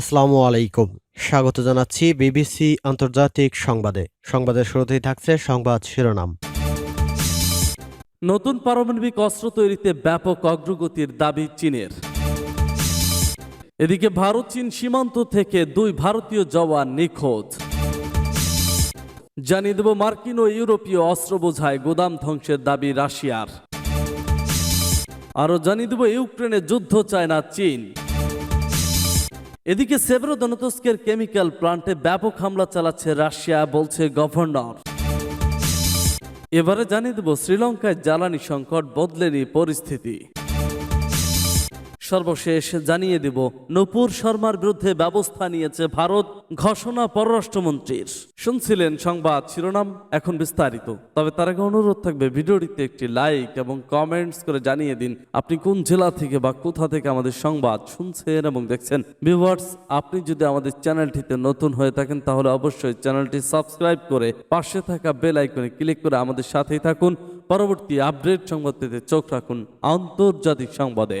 আসসালামু আলাইকুম। স্বাগত জানাচ্ছি বিবিসি আন্তর্জাতিক সংবাদে। সংবাদের শুরুতেই থাকছে সংবাদ শিরোনাম। নতুন পারমাণবিক অস্ত্র তৈরিতে ব্যাপক অগ্রগতির দাবি চীনের। এদিকে ভারত চীন সীমান্ত থেকে দুই ভারতীয় জওয়ান নিখোঁজ। জানিয়ে দেব মার্কিন ও ইউরোপীয় অস্ত্র বোঝায় গোদাম ধ্বংসের দাবি রাশিয়ার। আরও জানিয়ে দেব ইউক্রেনে যুদ্ধ চায় না চীন। এদিকে সেভরোদনতস্কের কেমিক্যাল প্লান্টে ব্যাপক হামলা চালাচ্ছে রাশিয়া, বলছে গভর্নর। এবারে জানিয়ে দেব, শ্রীলঙ্কায় জ্বালানি সংকট বদলেনি পরিস্থিতি। সর্বশেষ জানিয়ে দেব, নূপুর শর্মার বিরুদ্ধে ব্যবস্থা নিয়েছে ভারত ঘোষণা পররাষ্ট্রমন্ত্রীর। শুনছিলেন সংবাদ শিরোনাম, এখন বিস্তারিত। তবে তার আগে অনুরোধ থাকবে, ভিডিওটিতে একটি লাইক এবং কমেন্টস করে জানিয়ে দিন, আপনি কোন জেলা থেকে বা কোথা থেকে আমাদের সংবাদ শুনছেন এবং দেখছেন। ভিউয়ার্স আপনি যদি আমাদের চ্যানেলটিতে নতুন হয়ে থাকেন, তাহলে অবশ্যই চ্যানেলটি সাবস্ক্রাইব করে পাশে থাকা বেল আইকনে ক্লিক করে আমাদের সাথেই থাকুন। পরবর্তী আপডেট সংবাদ পেতে চোখ রাখুন আন্তর্জাতিক সংবাদে।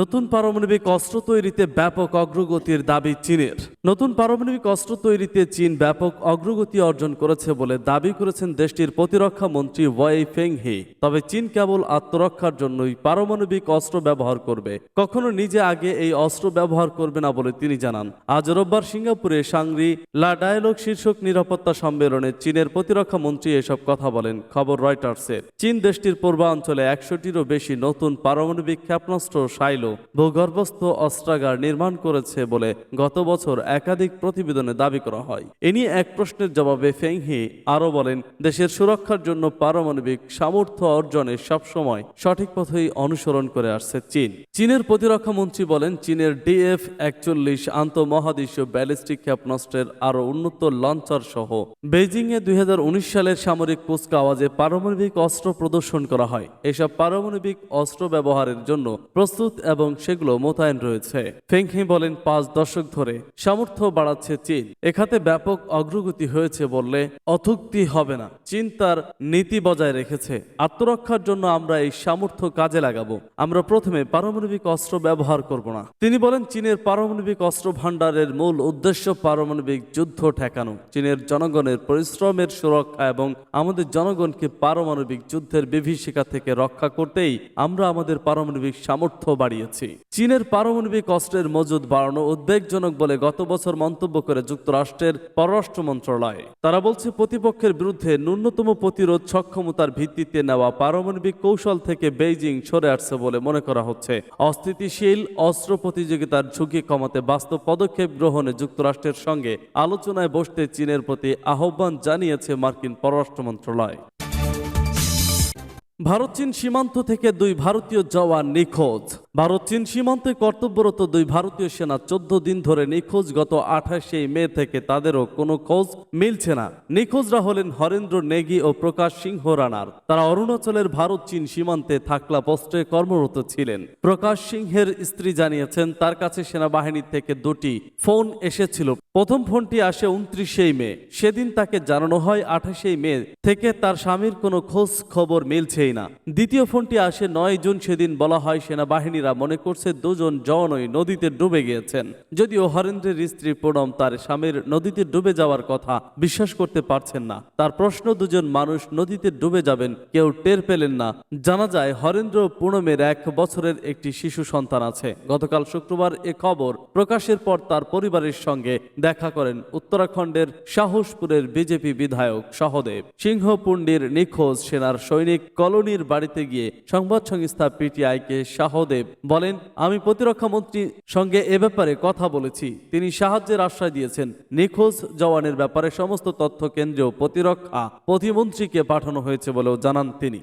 নতুন পারমাণবিক অস্ত্র তৈরিতে ব্যাপক অগ্রগতির দাবি চীনের। নতুন পারমাণবিক অস্ত্র তৈরিতে চীন ব্যাপক অগ্রগতি অর্জন করেছে বলে দাবি করেছেন দেশটির প্রতিরক্ষা মন্ত্রী ওয়াই ফেংহি। তবে চীন কেবল আত্মরক্ষার জন্যই পারমাণবিক অস্ত্র ব্যবহার করবে। কখনো নিজে আগে এই অস্ত্র ব্যবহার করবে না বলে তিনি জানান। আজ রোববার সিঙ্গাপুরে সাংরি লা ডায়ালগ শীর্ষক নিরাপত্তা সম্মেলনে চীনের প্রতিরক্ষা মন্ত্রী এসব কথা বলেন খবর রয়টার্সের। চীন দেশটির পূর্বাঞ্চলে একশোটিরও বেশি নতুন পারমাণবিক ক্ষেপণাস্ত্র সাইল ভূগর্ভস্থ অস্ত্রাগার নির্মাণ করেছে বলে গত বছর একাধিক প্রতিবেদনে দাবি করা হয়। এ নিয়ে এক প্রশ্নের জবাবে ফেংহি আরও বলেন, দেশের সুরক্ষার জন্য পারমাণবিক সামর্থ্য অর্জনে সবসময় সঠিক পথেই অনুসরণ করে আসছে চীন। চীনের প্রতিরক্ষা মন্ত্রী বলেন, চীনের ডিএফ একচল্লিশ আন্তঃমহাদেশীয় ব্যালিস্টিক ক্ষেপণাস্ত্রের আরও উন্নত লঞ্চার সহ বেজিংয়ে দুই সালের সামরিক কুচকাওয়াজে পারমাণবিক অস্ত্র প্রদর্শন করা হয়। এসব পারমাণবিক অস্ত্র ব্যবহারের জন্য প্রস্তুত এবং সেগুলো মোতায়েন রয়েছে। ফেংহি বলেন, পাঁচ দশক ধরে সামর্থ্য বাড়াচ্ছে চীন। এখাতে ব্যাপক অগ্রগতি হয়েছে বললে অথুক্তি হবে না। চীন তার নীতি বজায় রেখেছে। আত্মরক্ষার জন্য আমরা এই সামর্থ্য কাজে লাগাবো। আমরা প্রথমে পারমাণবিক অস্ত্র ব্যবহার করব না। তিনি বলেন, চীনের পারমাণবিক অস্ত্র ভাণ্ডারের মূল উদ্দেশ্য পারমাণবিক যুদ্ধ ঠেকানো। চীনের জনগণের পরিশ্রমের সুরক্ষা এবং আমাদের জনগণকে পারমাণবিক যুদ্ধের বিভীষিকা থেকে রক্ষা করতেই আমরা আমাদের পারমাণবিক সামর্থ্য বাড়িয়েছি। চীনের পারমাণবিক অস্ত্রের মজুদ বাড়ানো উদ্বেগজনক বলে গত বছর মন্তব্য করে যুক্তরাষ্ট্রের পররাষ্ট্র মন্ত্রণালয়। তারা বলছে, প্রতিপক্ষের বিরুদ্ধে ন্যূনতম প্রতিরোধ সক্ষমতার ভিত্তিতে নেওয়া পারমাণবিক কৌশল থেকে বেইজিং সরে আসছে বলে মনে করা হচ্ছে। অস্থিতিশীল অস্ত্র প্রতিযোগিতার ঝুঁকি কমাতে বাস্তব পদক্ষেপ গ্রহণে যুক্তরাষ্ট্রের সঙ্গে আলোচনায় বসতে চীনের প্রতি আহ্বান জানিয়েছে মার্কিন পররাষ্ট্র মন্ত্রণালয়। ভারত, চীন সীমান্ত থেকে দুই ভারতীয় জওয়ান নিখোঁজ। ভারত, চীন সীমান্তে কর্তব্যরত দুই ভারতীয় সেনা চোদ্দ দিন ধরে নিখোঁজ। গত আঠাশে মে থেকে তাদেরও কোনো খোঁজ মিলছে না। নিখোঁজরা হলেন হরেন্দ্র নেগি ও প্রকাশ সিংহ রানার। তারা অরুণাচলের ভারত, চীন সীমান্তে থাকলা পোস্টে কর্মরত ছিলেন। প্রকাশ সিংহের স্ত্রী জানিয়েছেন, তার কাছে সেনাবাহিনী থেকে দুটি ফোন এসেছিল। প্রথম ফোনটি আসে উনত্রিশেই মে। সেদিন তাকে জানানো হয় আঠাশেই মে থেকে তার স্বামীর কোনো খোঁজ খবর মিলছেই না। দ্বিতীয় ফোনটি আসে নয় জুন সেদিন বলা হয় সেনাবাহিনীরা মনে করছে দুজন জওয়ানই নদীতে ডুবে গিয়েছেন। যদিও হরেন্দ্রের স্ত্রী পুনম তার স্বামীর নদীতে ডুবে যাওয়ার কথা বিশ্বাস করতে পারছেন না। তার প্রশ্ন, দুজন মানুষ নদীতে ডুবে যাবেন, কেউ টের পেলেন না? জানা যায়, হরেন্দ্র পুনমের এক বছরের একটি শিশু সন্তান আছে। গতকাল শুক্রবার এ খবর প্রকাশের পর তার পরিবারের সঙ্গে দেখা করেন উত্তরাখণ্ডের সাহসপুরের বিজেপি বিধায়ক সহদেব। সিংহপুণ্ডির নিখোঁজ সেনার সৈনিক কলোনির বাড়িতে গিয়ে সংবাদ সংস্থা পিটিআইকে সহদেব বলেন, আমি প্রতিরক্ষা মন্ত্রীর সঙ্গে এ ব্যাপারে কথা বলেছি। তিনি সাহায্যের আশ্বাস দিয়েছেন। নিখোঁজ জওয়ানের ব্যাপারে সমস্ত তথ্য কেন্দ্রীয় প্রতিরক্ষা প্রতিমন্ত্রীকে পাঠানো হয়েছে বলেও জানান তিনি।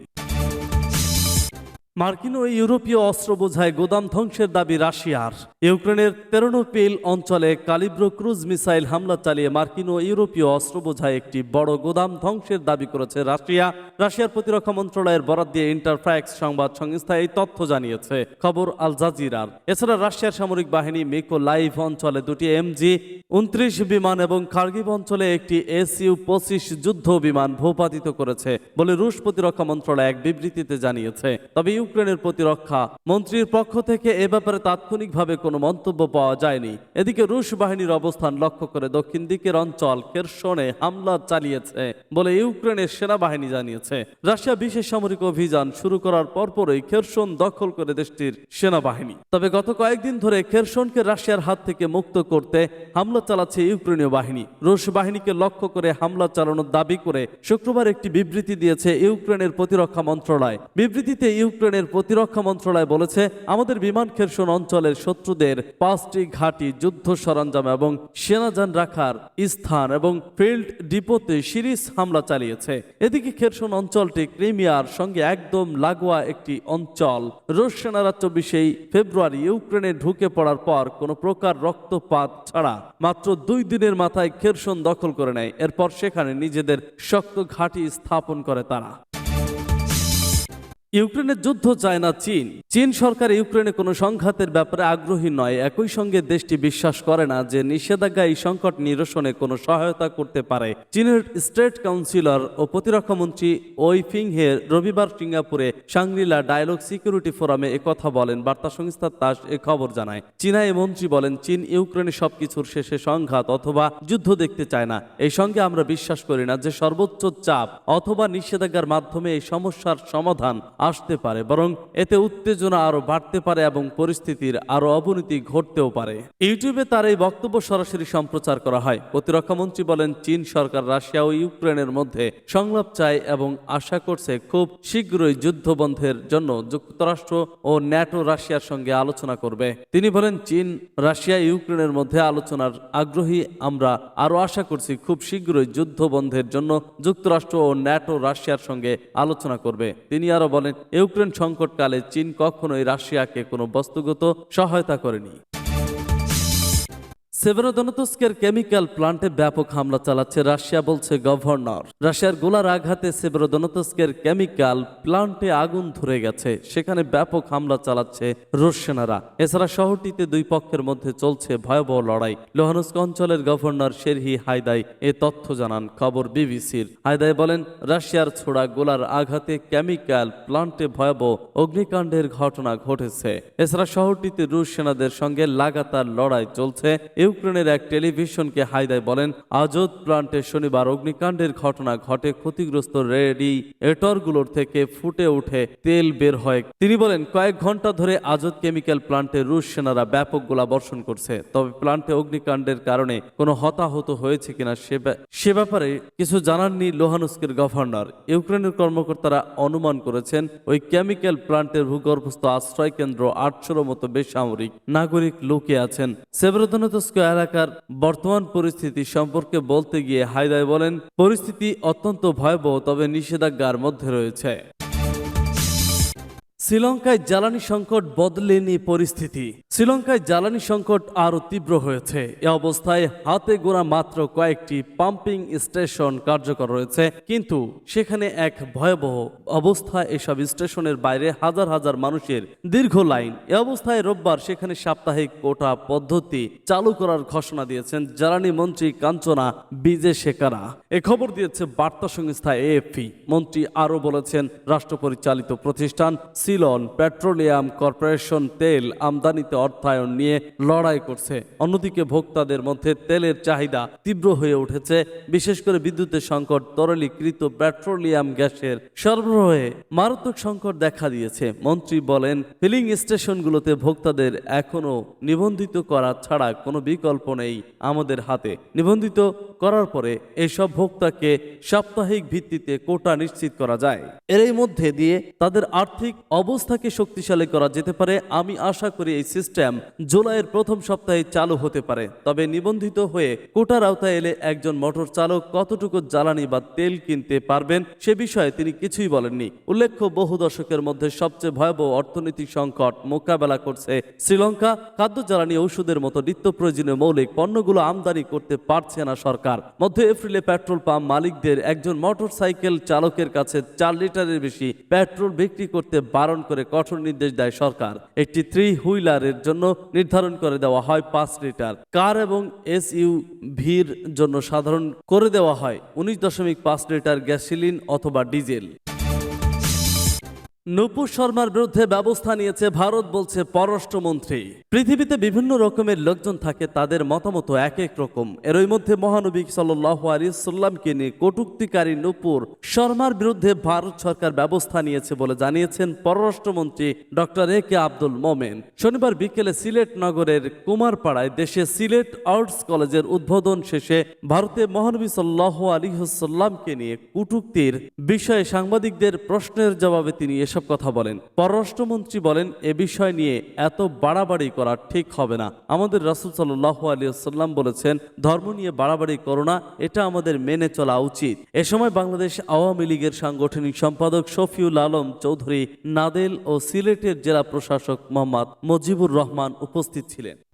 মার্কিন ও ইউরোপীয় অস্ত্র বোঝায় গোদাম ধ্বংসের দাবি রাশিয়ার। ইউক্রেনের তেরোনোপিল অঞ্চলে কালিব্রো ক্রুজ মিসাইল হামলা চালিয়ে মার্কিন ও ইউরোপীয় অস্ত্র বোঝায় একটি বড় গোদাম ধ্বংসের দাবি করেছে রাশিয়া। রাশিয়ার প্রতিরক্ষা মন্ত্রণালয়ের বরাদ দিয়ে ইন্টারফ্যাক্স সংবাদ সংস্থা এই তথ্য জানিয়েছে। খবর আল জাজিরার। এছাড়া রাশিয়ার সামরিক বাহিনী মিকো লাইভ অঞ্চলে দুটি এমজি, উনত্রিশ বিমান এবং কার্গিভ অঞ্চলে একটি এসইউ পঁচিশ যুদ্ধ বিমান ভূপাতিত করেছে বলে রুশ প্রতিরক্ষা মন্ত্রণালয় এক বিবৃতিতে জানিয়েছে। তবে ইউক্রেনের প্রতিরক্ষা। মন্ত্রীর পক্ষ থেকে এ ব্যাপারে তাৎক্ষণিকভাবে কোনো মন্তব্য পাওয়া যায়নি। এদিকে রুশ বাহিনীর অবস্থান লক্ষ্য করে দক্ষিণ দিকের অঞ্চল কেরসনে হামলা চালিয়েছে বলে ইউক্রেনের সেনাবাহিনী জানিয়েছে। রাশিয়া বিশেষ সামরিক অভিযান শুরু করার পরপরই খেরসন দখল করে দেশটির সেনাবাহিনী। তবে গত কয়েকদিন ধরে খেরসনকে রাশিয়ার হাত থেকে মুক্ত করতে হামলা চালাচ্ছে ইউক্রেনীয় বাহিনী। রুশ বাহিনীকে লক্ষ্য করে হামলা চালানোর দাবি করে শুক্রবার একটি বিবৃতি দিয়েছে ইউক্রেনের প্রতিরক্ষা মন্ত্রণালয়। বিবৃতিতে ইউক্রেনের প্রতিরক্ষা মন্ত্রণালয় বলেছে, আমাদের বিমান খেরসন অঞ্চলের শত্রুদের পাঁচটি ঘাঁটি যুদ্ধ সরঞ্জাম এবং সেনাযান রাখার স্থান এবং ফিল্ড ডিপোতে সিরিজ হামলা চালিয়েছে। এদিকে খেরসন অঞ্চলটি ক্রিমিয়ার সঙ্গে একদম লাগোয়া একটি অঞ্চল। রুশ সেনারা চব্বিশেই ফেব্রুয়ারি ইউক্রেনে ঢুকে পড়ার পর কোনো প্রকার রক্তপাত ছাড়া মাত্র দুই দিনের মাথায় খেরসন দখল করে নেয়। এরপর সেখানে নিজেদের শক্ত ঘাঁটি স্থাপন করে তারা। ইউক্রেনের যুদ্ধ চায় না চীন। চীন সরকার ইউক্রেনে কোনো সংঘাতের ব্যাপারে আগ্রহী নয়। একই সঙ্গে দেশটি বিশ্বাস করে না যে নিষেধাজ্ঞা এই সংকট নিরসনে কোনো সহায়তা করতে পারে। চীনের স্টেট কাউন্সিলর ও প্রতিরক্ষা মন্ত্রী ওই ফিংহে রবিবার সিঙ্গাপুরে সাংরিলা ডায়ালগ সিকিউরিটি ফোরামে একথা বলেন। বার্তা সংস্থা তাস এ খবর জানায়। চীনা এই মন্ত্রী বলেন, চীন ইউক্রেনে সবকিছুর শেষে সংঘাত অথবা যুদ্ধ দেখতে চায় না। এই সঙ্গে আমরা বিশ্বাস করি না যে সর্বোচ্চ চাপ অথবা নিষেধাজ্ঞার মাধ্যমে এই সমস্যার সমাধান আসতে পারে, বরং এতে উত্তেজনা আরও বাড়তে পারে এবং পরিস্থিতির আরও অবনতি ঘটতেও পারে। ইউটিউবে তার এই বক্তব্য সরাসরি সম্প্রচার করা হয়। প্রতিরক্ষা মন্ত্রী বলেন, চীন সরকার রাশিয়া ও ইউক্রেনের মধ্যে সংলাপ চায় এবং আশা করছে খুব শীঘ্রই যুদ্ধ বন্ধের জন্য যুক্তরাষ্ট্র ও ন্যাটো রাশিয়ার সঙ্গে আলোচনা করবে। তিনি বলেন, চীন, রাশিয়া, ইউক্রেনের মধ্যে আলোচনার আগ্রহী, আমরা আরও আশা করছি খুব শীঘ্রই যুদ্ধ বন্ধের জন্য যুক্তরাষ্ট্র ও ন্যাটো রাশিয়ার সঙ্গে আলোচনা করবে। তিনি আরও বলেন ইউক্রেন সংকটকালে চীন কখনোই রাশিয়াকে কোনো বস্তুগত সহায়তা করেনি। সেভেরোদনতস্কের কেমিক্যাল প্লান্টে ব্যাপক হামলা চালাচ্ছে রাশিয়া, বলছে গভর্নর। রাশিয়ার গোলার আঘাতে সেভেরোদনতস্কের কেমিক্যাল প্লান্টে আগুন ধরে গেছে। সেখানে ব্যাপক হামলা চালাচ্ছে রুশ সেনারা। এছাড়া শহরটিতে দুই পক্ষের মধ্যে চলছে ভয়াবহ লড়াই। লোহানস্ক অঞ্চলের গভর্নর শেরহি হায়দাই এ তথ্য জানান খবর বিবিসির। হায়দাই বলেন, রাশিয়ার ছোড়া গোলার আঘাতে কেমিক্যাল প্লান্টে ভয়াবহ অগ্নিকাণ্ডের ঘটনা ঘটেছে। এছাড়া শহরটিতে রুশ সেনাদের সঙ্গে লাগাতার লড়াই চলছে। ইউক্রেনের এক টেলিভিশনকে হায়দায় বলেন আজত প্লান্টে শনিবার অগ্নিকাণ্ডের ঘটনা ঘটে ক্ষতিগ্রস্ত রেডিয়েটরগুলোর থেকে ফুটে উঠে তেল বের হয়। তিনি বলেন, কয়েক ঘণ্টা ধরে আজত কেমিক্যাল প্লান্টে রুশ সেনারা ব্যাপক গোলা বর্ষণ করছে। তবে প্লান্টে অগ্নিকাণ্ডের কারণে কোনো হতাহত হয়েছে কিনা সে ব্যাপারে কিছু জানাননি লোহানুস্কের গভর্নর। ইউক্রেনের কর্মকর্তারা অনুমান করেছেন, ওই কেমিক্যাল প্লান্টের ভূগর্ভস্থ আশ্রয় কেন্দ্র আটশোর মতো বেসামরিক নাগরিক লোকে আছেন। সেভরোদনতস্ক এলাকার বর্তমান পরিস্থিতি সম্পর্কে বলতে গিয়ে হায়দায় বলেন, পরিস্থিতি অত্যন্ত ভয়াবহ তবে নিষেধাজ্ঞার মধ্যে রয়েছে। শ্রীলঙ্কায় জ্বালানি সংকট বদলেনি পরিস্থিতি। শ্রীলঙ্কায় জ্বালানি সংকট আরও তীব্র হয়েছে। এ অবস্থায় হাতে গোনা মাত্র কয়েকটি পাম্পিং স্টেশন কার্যকর রয়েছে, কিন্তু সেখানে এক ভয়াবহ অবস্থা, এসব স্টেশনের বাইরে হাজার হাজার মানুষের দীর্ঘ লাইন। এ অবস্থায় রোববার সেখানে সাপ্তাহিক কোটা পদ্ধতি চালু করার ঘোষণা দিয়েছেন জ্বালানি মন্ত্রী কাঞ্চনা বিজে শেখারা এ খবর দিয়েছে বার্তা সংস্থা এএফপি। মন্ত্রী আরও বলেছেন, রাষ্ট্র পরিচালিত প্রতিষ্ঠান সিলন পেট্রোলিয়াম কর্পোরেশন তেল আমদানিতে অর্থায়ন নিয়ে লড়াই করছে। অন্যদিকে ভোক্তাদের মধ্যে তেলের চাহিদা তীব্র হয়ে উঠেছে, বিশেষ করে বিদ্যুতের সংকট তরলীকৃত পেট্রোলিয়াম গ্যাসের সরবরাহে মারাত্মক সংকট দেখা দিয়েছে। মন্ত্রী বলেন, ফিলিং স্টেশনগুলোতে ভোক্তাদের এখনও নিবন্ধিত করা ছাড়া কোনো বিকল্প নেই আমাদের হাতে। নিবন্ধিত করার পরে এসব ভোক্তাকে সাপ্তাহিক ভিত্তিতে কোটা নিশ্চিত করা যায়। এর মধ্যে দিয়ে তাদের আর্থিক অবস্থাকে শক্তিশালী করা যেতে পারে। আমি আশা করি এই সিস্টেম জুলাইয়ের প্রথম সপ্তাহে চালু হতে পারে। তবে নিবন্ধিত হয়ে কোটার আওতায় এলে একজন মোটর চালক কতটুকু জ্বালানি বা তেল কিনতে পারবেন সে বিষয়ে তিনি কিছুই বলেননি। উল্লেখ্য, বহু দশকের মধ্যে সবচেয়ে ভয়াবহ অর্থনৈতিক সংকট মোকাবেলা করছে শ্রীলঙ্কা। খাদ্য, জ্বালানি, ঔষধের মতো নিত্য প্রয়োজনীয় মৌলিক পণ্যগুলো আমদানি করতে পারছে না সরকার। মধ্য এপ্রিলে পেট্রোল পাম্প মালিকদের একজন মোটর সাইকেল চালকের কাছে চার লিটারের বেশি পেট্রোল বিক্রি করতে বারণ করে কঠোর নির্দেশ দেয় সরকার। একটি থ্রি হুইলারের জন্য নির্ধারণ করে দেওয়া হয় পাঁচ লিটার। কার এবং এস ইউ ভির জন্য সাধারণ করে দেওয়া হয় উনিশ দশমিক পাঁচ লিটার গ্যাসিলিন অথবা ডিজেল। নুপুর শর্মার বিরুদ্ধে ব্যবস্থা নিয়েছে ভারত বলছে পররাষ্ট্রমন্ত্রী। পৃথিবীতে বিভিন্ন রকমের লোকজন থাকে, তাদের মতামত এক এক রকম। এরই মধ্যে মহানবী সাল্লাহ আলিয়াল্লামকে নিয়ে কটুক্তিকারী নুপুর শর্মার বিরুদ্ধে ভারত সরকার ব্যবস্থা নিয়েছে বলে জানিয়েছেন পররাষ্ট্রমন্ত্রী ডক্টর এ কে আব্দুল মোমেন। শনিবার বিকেলে সিলেট নগরের কুমারপাড়ায় দেশে সিলেট আর্টস কলেজের উদ্বোধন শেষে ভারতে মহানবী সাল্লাহ আলিহাল্লামকে নিয়ে কুটুক্তির বিষয়ে সাংবাদিকদের প্রশ্নের জবাবে তিনি এসব কথা বলেন। পররাষ্ট্রমন্ত্রী বলেন, এ বিষয় নিয়ে এত বাড়াবাড়ি করা ঠিক হবে না। আমাদের রাসুল সাল্লাহ আলিয়াল্লাম বলেছেন, ধর্ম নিয়ে বাড়াবাড়ি করো না, এটা আমাদের মেনে চলা উচিত। এ সময় বাংলাদেশ আওয়ামী লীগের সাংগঠনিক সম্পাদক শফিউল আলম চৌধুরী নাদেল ও সিলেটের জেলা প্রশাসক মোহাম্মদ মজিবুর রহমান উপস্থিত ছিলেন।